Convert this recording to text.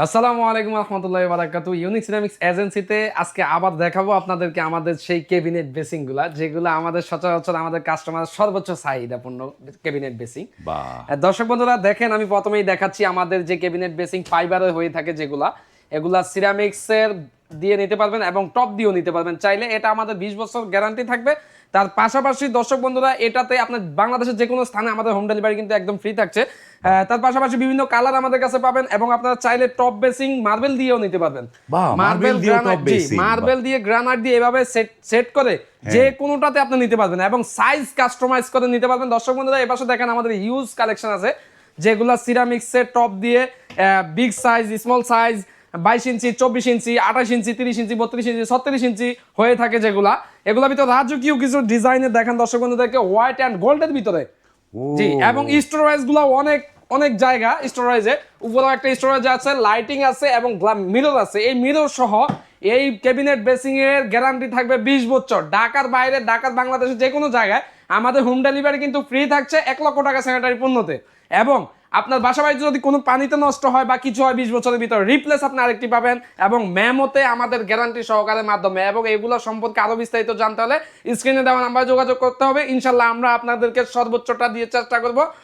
আসসালামু আলাইকুম রহমতুল্লাহ বারাকাতু ইউনিক সিনামিক্স এজেন্সিতে আজকে আবার দেখাবো আপনাদেরকে আমাদের সেই কেবিনেট বেসিংগুলা যেগুলো আমাদের সচরাচর আমাদের কাস্টমার সর্বোচ্চ চাহিদাপূর্ণ ক্যাবিনেট বেসিং। দর্শক বন্ধুরা দেখেন আমি প্রথমেই দেখাচ্ছি আমাদের যে ক্যাবিনেট বেসিং ফাইবারের হয়ে থাকে যেগুলা এগুলা সিরামিক্সের দিয়ে নিতে পারবেন এবং টপ দিয়েও নিতে পারবেন। চাইলে এটা আমাদের বিশ বছর গ্যারান্টি থাকবে। তার পাশাপাশি দর্শক বন্ধুরা এটাতে আপনার বাংলাদেশের যে কোনো স্থানে আমাদের হোম ডেলিভারি কিন্তু একদম ফ্রি থাকছে। তার পাশাপাশি বিভিন্ন কালার আমাদের কাছে পাবেন এবং আপনারা চাইলে টপ বেসিং মার্বেল দিয়েও নিতে পারবেন। basing, মার্বেল দিয়ে গ্রানাইট দিয়ে এভাবে সেট সেট করে যে কোনোটাতে আপনি নিতে পারবেন এবং সাইজ কাস্টমাইজ করে নিতে পারবেন। দর্শক বন্ধুরা এই পাশে দেখেন আমাদের হিউজ কালেকশন আছে যেগুলা সিরামিক্সের টপ দিয়ে বিগ সাইজ স্মল সাইজ বাইশ ইঞ্চি চব্বিশ ইঞ্চি আঠাশ ইঞ্চি তিরিশ ইঞ্চি বত্রিশ ইঞ্চি ছত্রিশ ইঞ্চি হয়ে থাকে যেগুলা। এগুলা ভিতরে রাজকীয় কিছু ডিজাইনের দেখেন দর্শক বন্ধুদেরকে হোয়াইট অ্যান্ড গোল্ডের ভিতরে। জি এবং স্টোরেজগুলো অনেক অনেক জায়গা স্টোরেজে উপরেও একটা স্টোরেজ আছে লাইটিং আছে এবং মিরর আছে। এই মিরর সহ এই ক্যাবিনেট বেসিং এর গ্যারান্টি থাকবে বিশ বছর। ঢাকার বাইরে ঢাকার বাংলাদেশের যে কোনো জায়গায় আমাদের হোম ডেলিভারি কিন্তু ফ্রি থাকছে এক লক্ষ টাকা স্যানিটারি পণ্যতে। এবং আপনার বাসা বাড়িতে যদি কোনো পানিতে নষ্ট হয় বা কিছু হয়, বিশ বছরের ভিতরে রিপ্লেস আপনি আরেকটি পাবেন এবং ম্যামতে আমাদের গ্যারান্টি সহকারের মাধ্যমে এবং এগুলো সম্পর্কে আরও বিস্তারিত জানতে হলে স্ক্রিনে দেওয়া নাম্বারে যোগাযোগ করতে হবে। ইনশাল্লাহ আমরা আপনাদেরকে সর্বোচ্চটা দিয়ে চেষ্টা করব।